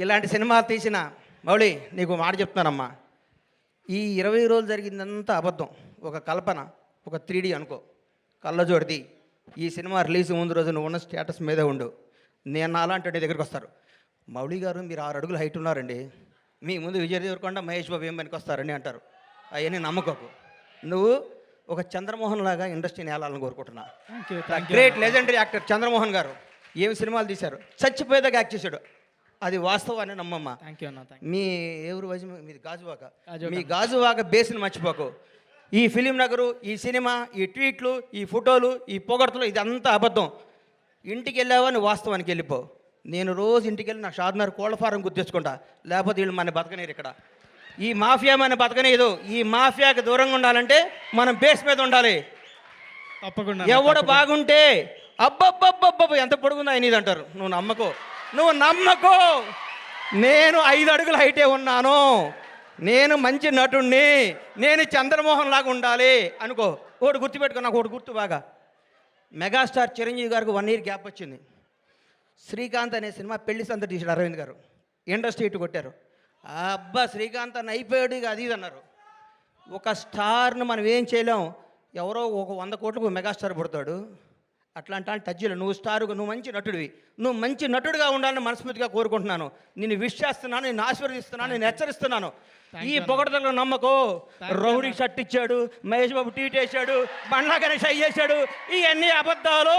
ఇలాంటి సినిమాలు తీసిన మౌళి నీకు మాట చెప్తున్నానమ్మా. ఈ ఇరవై రోజులు జరిగిందంతా అబద్ధం. ఒక కల్పన ఒక త్రీ అనుకో. కళ్ళజోడిది. ఈ సినిమా రిలీజ్ ముందు రోజు నువ్వు ఉన్న స్టేటస్ మీదే ఉండు. నేను అలాంటి దగ్గరికి వస్తారు. మౌళి గారు మీరు ఆరు అడుగులు హైట్ ఉన్నారండి. మీ ముందు విజయ్ దేవరకొండ మహేష్ బాబు ఏం పనికి వస్తారని అంటారు. అవన్నీ నమ్మకోకు. నువ్వు ఒక చంద్రమోహన్ లాగా ఇండస్ట్రీని ఏలాలని కోరుకుంటున్నా. గ్రేట్ లెజెండరీ యాక్టర్ చంద్రమోహన్ గారు ఏం సినిమాలు తీశారు? చచ్చిపోయేదాకా యాక్ట్ చేశాడు. అది వాస్తవాన్ని నమ్మమ్మ. థ్యాంక్ యూ అన్న థ్యాంక్ మీ ఎవరు వయసు మీది గాజువాక. మీ గాజువాక బేస్ని మర్చిపోకు. ఈ ఫిలిం నగరు ఈ సినిమా ఈ ట్వీట్లు ఈ ఫోటోలు ఈ పొగడ్తలు ఇదంతా అబద్ధం. ఇంటికి వెళ్ళావా? నువ్వు వాస్తవానికి వెళ్ళిపో. నేను రోజు ఇంటికి వెళ్ళి నా షాద్నర్ కోళ్ళ ఫారం గుర్తించుకుంటా లేకపోతే వీళ్ళు మన బతకనేరు ఇక్కడ. ఈ మాఫియా మన బతకనేదు. ఈ మాఫియాకి దూరంగా ఉండాలంటే మనం బేస్ మీద ఉండాలి. తప్పకుండా ఎవడు బాగుంటే అబ్బబ్బబ్బబ్బబ్బ ఎంత పొడుగుందో ఆయన ఇది అంటారు నువ్వు నమ్మకో. నువ్వు నమ్మకో. నేను ఐదు అడుగుల హైటే ఉన్నాను. నేను మంచి నటుణ్ణి. నేను చంద్రమోహన్ లాగా ఉండాలి. అనుకో. ఒకటి గుర్తుపెట్టుకో నాకు ఒకటి గుర్తు బాగా. మెగాస్టార్ చిరంజీవి గారికి వన్ ఇయర్ గ్యాప్ వచ్చింది. శ్రీకాంత్ అనే సినిమా పెళ్ళి సంత తీసాడు అరవింద్ గారు. ఇండస్ట్రీ ఇటు కొట్టారు. అబ్బా శ్రీకాంత్ అన్న అయిపోయాడు ఇక అది ఇది అన్నారు. ఒక స్టార్ను మనం ఏం చేయలేం. ఎవరో ఒక వంద కోట్లకు మెగాస్టార్ పుడతాడు. అట్లాంటి వాళ్ళు టచ్ చేయలేవు నువ్వు స్టార్ నువ్వు మంచి నటుడివి. నువ్వు మంచి నటుడిగా ఉండాలని మనస్ఫూర్తిగా కోరుకుంటున్నాను. నేను విష్ చేస్తున్నాను నేను ఆశీర్వదిస్తున్నాను నేను హెచ్చరిస్తున్నాను. ఈ పొగడతలో నమ్మకో. రౌడీ షర్ట్ ఇచ్చాడు మహేష్ బాబు ట్వీట్ వేసాడు బండ్లా గణేష్ అయ్యి చేశాడు ఇవన్నీ అబద్ధాలు.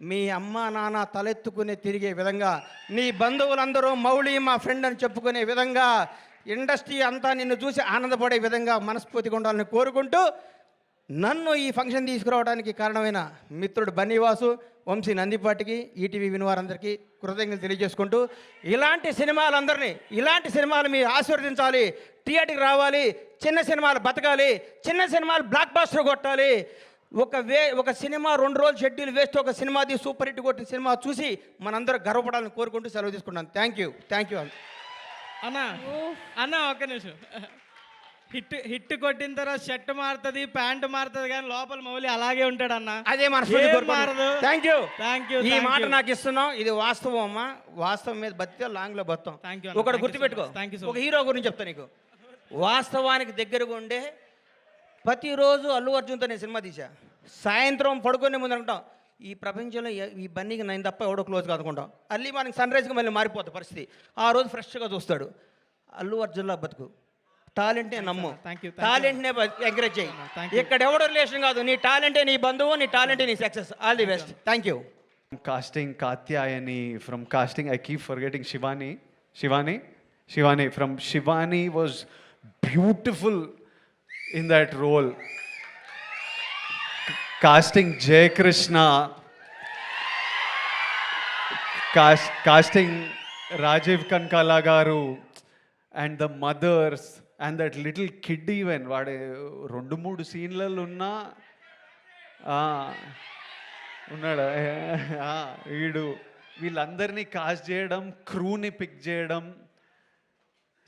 మీ అమ్మ నాన్న తలెత్తుకుని తిరిగే విధంగా నీ బంధువులందరూ మౌళి మా ఫ్రెండ్ అని చెప్పుకునే విధంగా ఇండస్ట్రీ అంతా నిన్ను చూసి ఆనందపడే విధంగా మనస్ఫూర్తిగా ఉండాలని కోరుకుంటూ నన్ను ఈ ఫంక్షన్ తీసుకురావడానికి కారణమైన మిత్రుడు బన్నీవాసు వంశీ నందిపాటికి ఈటీవీ వినివారందరికీ కృతజ్ఞతలు తెలియజేసుకుంటూ ఇలాంటి సినిమాలందరినీ ఇలాంటి సినిమాలు మీరు ఆశీర్వదించాలి థియేటర్కి రావాలి చిన్న సినిమాలు బతకాలి చిన్న సినిమాలు బ్లాక్ బాస్టర్ కొట్టాలి ఒక వే ఒక సినిమా రెండు రోజులు షెడ్యూల్ వేస్తే ఒక సినిమాది సూపర్ హిట్ కొట్టిన సినిమా చూసి మనందరూ గర్వపడాలని కోరుకుంటూ సెలవు తీసుకుంటాను థ్యాంక్ యూ థ్యాంక్ యూ అన్న అన్న ఒక్క నిమిషం. హిట్ హిట్ కొట్టిన తర్వాత షర్ట్ మారుతుంది ప్యాంట్ మారుతుంది కానీ లోపల మౌలి అలాగే ఉంటాడు అన్న అదే మన మారదు. థ్యాంక్ యూ థ్యాంక్ యూ ఈ మాట నాకు ఇస్తున్నాం ఇది వాస్తవం అమ్మా. వాస్తవం మీద బతితే లాంగ్లో బతాం. ఒకటి గుర్తుపెట్టుకో. ఒక హీరో గురించి చెప్తా నీకు. వాస్తవానికి దగ్గరగా ఉండే ప్రతిరోజు అల్లు అర్జున్తో నేను సినిమా తీసా సాయంత్రం పడుకొని ముందు అనుకుంటాం ఈ ప్రపంచంలో ఈ బన్నీకి నేను తప్ప ఎవడో క్లోజ్ కాదుకుంటాం అల్లి మనకి సన్ రైజ్కి మళ్ళీ మారిపోతుంది పరిస్థితి. ఆ రోజు ఫ్రెష్గా చూస్తాడు. అల్లు అర్జున్లో బతుకు. టాలెంటే నమ్ము. టాలెంట్నే ఎంకరేజ్ చేయి. ఇక్కడ ఎవడో రిలేషన్ కాదు? నీ టాలెంటే నీ బంధువు నీ టాలెంటే నీ success all the best thank you casting Katyayani from casting I keep forgetting Shivani. Shivani? Shivani from Shivani was beautiful. In that role casting Jayakrishna cast casting Rajeev Kanakala garu and the mothers and that little kid even వాడు రెండు మూడు సీన్లలో ఉన్నా ఉన్నాడు? వీడు. వీళ్ళందరినీ cost చేయడం క్రూని pick చేయడం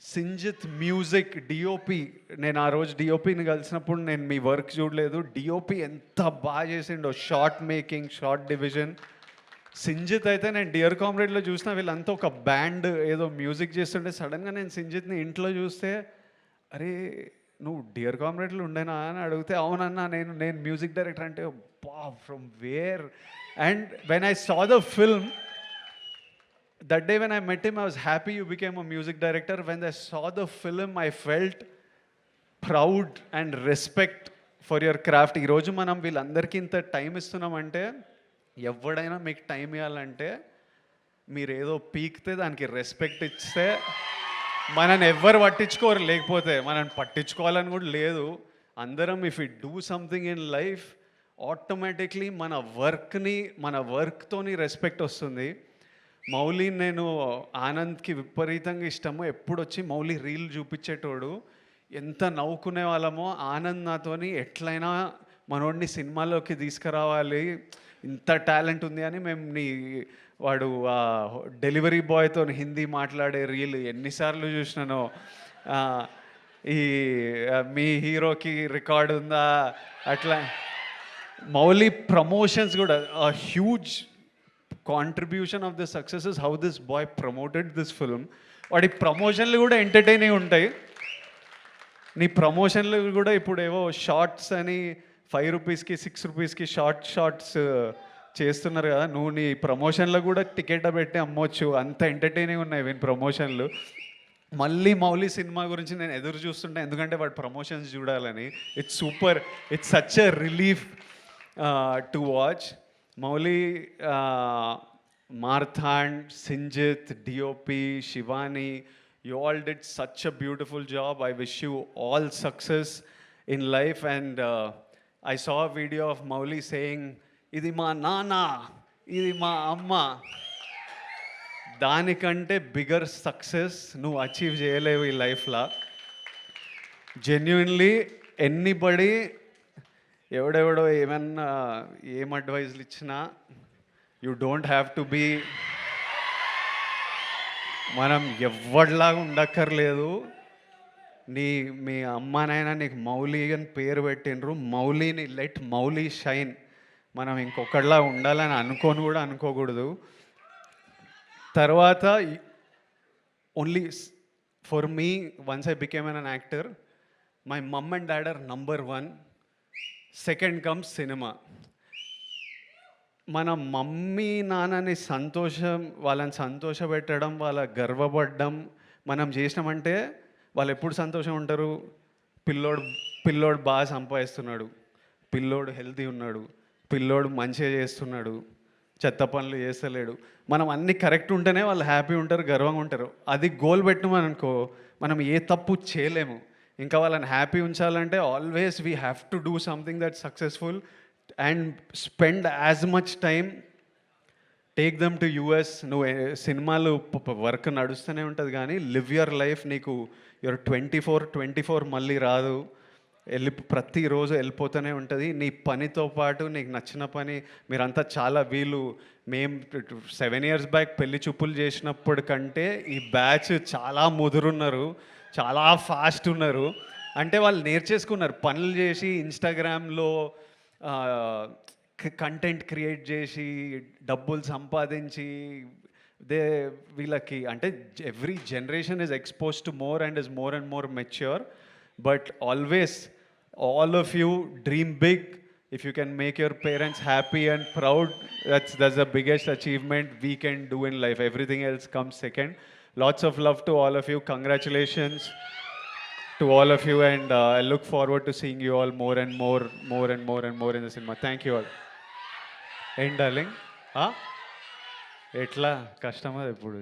Sinjith music DOP నేను ఆ రోజు డిఓపిని కలిసినప్పుడు నేను మీ వర్క్ చూడలేదు. డిఓపి ఎంత బాగా చేసిండో. Short making short division Sinjith అయితే నేను డియర్ కామ్రేడ్లో చూసిన వీళ్ళంతా ఒక బ్యాండ్ ఏదో మ్యూజిక్ చేస్తుంటే సడన్గా నేను సింజిత్ని ఇంట్లో చూస్తే అరే నువ్వు డియర్ కామ్రేడ్లో ఉండేనా? అని అడిగితే అవునన్నా నేను నేను మ్యూజిక్ డైరెక్టర్ అంటే బా from where and when I saw the film that day when I met him, I was happy you became a music director. When I saw the film, I felt proud and respect for your craft ఈరోజు మనం వీళ్ళందరికీ ఇంత time ఇస్తున్నామంటే ఎవడైనా మీకు time ఇవ్వాలంటే మీరు ఏదో పీకితే దానికి రెస్పెక్ట్ ఇస్తే మనని ఎవ్వరు పట్టించుకోరు. లేకపోతే మనని పట్టించుకోవాలని కూడా లేదు. అందరం if you do something in life automatically మన వర్క్ని మన వర్క్తోని రెస్పెక్ట్ వస్తుంది. మౌలి నేను ఆనంద్కి విపరీతంగా ఇష్టము. ఎప్పుడు వచ్చి మౌలి రీల్ చూపించేటోడు ఎంత నవ్వుకునే వాళ్ళమో ఆనంద్ నాతోని ఎట్లయినా మనోడిని సినిమాలోకి తీసుకురావాలి ఇంత టాలెంట్ ఉంది అని మేము నీ వాడు ఆ డెలివరీ బాయ్తో హిందీ మాట్లాడే రీల్ ఎన్నిసార్లు చూసినానో. ఈ మీ హీరోకి రికార్డ్ ఉందా అట్లా. మౌలి ప్రమోషన్స్ కూడా huge contribution of the success is how this boy promoted this film వాడి ప్రమోషన్లు కూడా ఎంటర్టైనింగ్ ఉంటాయి. నీ ప్రమోషన్లు కూడా ఇప్పుడు ఏవో షార్ట్స్ అని ఫైవ్ రూపీస్కి సిక్స్ రూపీస్కి షార్ట్ షార్ట్స్ చేస్తున్నారు కదా. నువ్వు నీ ప్రమోషన్లో కూడా టికెట్ పెట్టి అమ్మొచ్చు. అంత ఎంటర్టైనింగ్ ఉన్నాయి వీని ప్రమోషన్లు మళ్ళీ మౌలి సినిమా గురించి నేను ఎదురు చూస్తుంటా. ఎందుకంటే వాడు ప్రమోషన్స్ చూడాలని. It's super it's such a relief to watch Mouli Marthand Sinjith DOP Shivani you all did such a beautiful job I wish you all success in life and I saw video of Mouli saying ఇది మా నాన్న ఇది మా అమ్మ. దానికంటే bigger success నువ్వు achieve చేయలేవు ఈ లైఫ్లో జెన్యున్లీ ఎన్నిబడి ఎవడెవడో ఏమన్నా ఏం అడ్వైజ్లు ఇచ్చినా you don't have to be మనం ఎవడిలాగా ఉండక్కర్లేదు. నీ మీ అమ్మానైనా నీకు మౌలి అని పేరు పెట్టిండ్రు. మౌలిని లెట్ మౌలి షైన్ మనం ఇంకొకళ్ళ ఉండాలని అనుకోని కూడా అనుకోకూడదు. తర్వాత only for me once I became an actor my mom and dad are number one second comes cinema. మన మమ్మీ నాన్నని సంతోషం వాళ్ళని సంతోషపెట్టడం వాళ్ళ గర్వపడడం మనం చేసినామంటే వాళ్ళు ఎప్పుడు సంతోషం ఉంటారు? పిల్లోడు పిల్లోడు బాగా సంపాదిస్తున్నాడు. పిల్లోడు హెల్తీ ఉన్నాడు. పిల్లోడు మంచిగా చేస్తున్నాడు. చెత్త పనులు చేస్తలేడు. మనం అన్ని కరెక్ట్ ఉంటేనే వాళ్ళు హ్యాపీ ఉంటారు గర్వంగా ఉంటారు. అది గోల్ పెట్టమని అనుకో మనం ఏ తప్పు చేయలేము. ఇంకా వాళ్ళని హ్యాపీ ఉంచాలంటే always we have to do something that successful and spend as much time take them to US నువ్వు సినిమాలు వర్క్ నడుస్తూనే ఉంటుంది కానీ లివ్ యువర్ లైఫ్ నీకు your twenty four twenty four మళ్ళీ రాదు. వెళ్ళి ప్రతిరోజు వెళ్ళిపోతూనే ఉంటుంది. నీ పనితో పాటు నీకు నచ్చిన పని మీరంతా చాలా వీళ్ళు మేము సెవెన్ ఇయర్స్ బ్యాక్ పెళ్ళి చూపులు చేసినప్పుడు కంటే ఈ బ్యాచ్ చాలా ముదురున్నారు చాలా ఫాస్ట్ ఉన్నారు. అంటే వాళ్ళు నేర్చేసుకున్నారు పనులు చేసి ఇన్స్టాగ్రామ్లో కంటెంట్ క్రియేట్ చేసి డబ్బులు సంపాదించి దే వీళ్ళకి అంటే every generation is expose to more and is more and more mature. But always all of you dream big. If you can make your parents happy and proud that's that's the biggest achievement we can do in life everything else comes second lots of love to all of you congratulations to all of you and uh, I look forward to seeing you all more and more, more and more and more in the cinema. Thank you all. ఏం darling ఎట్లా? కష్టమా ఇప్పుడు.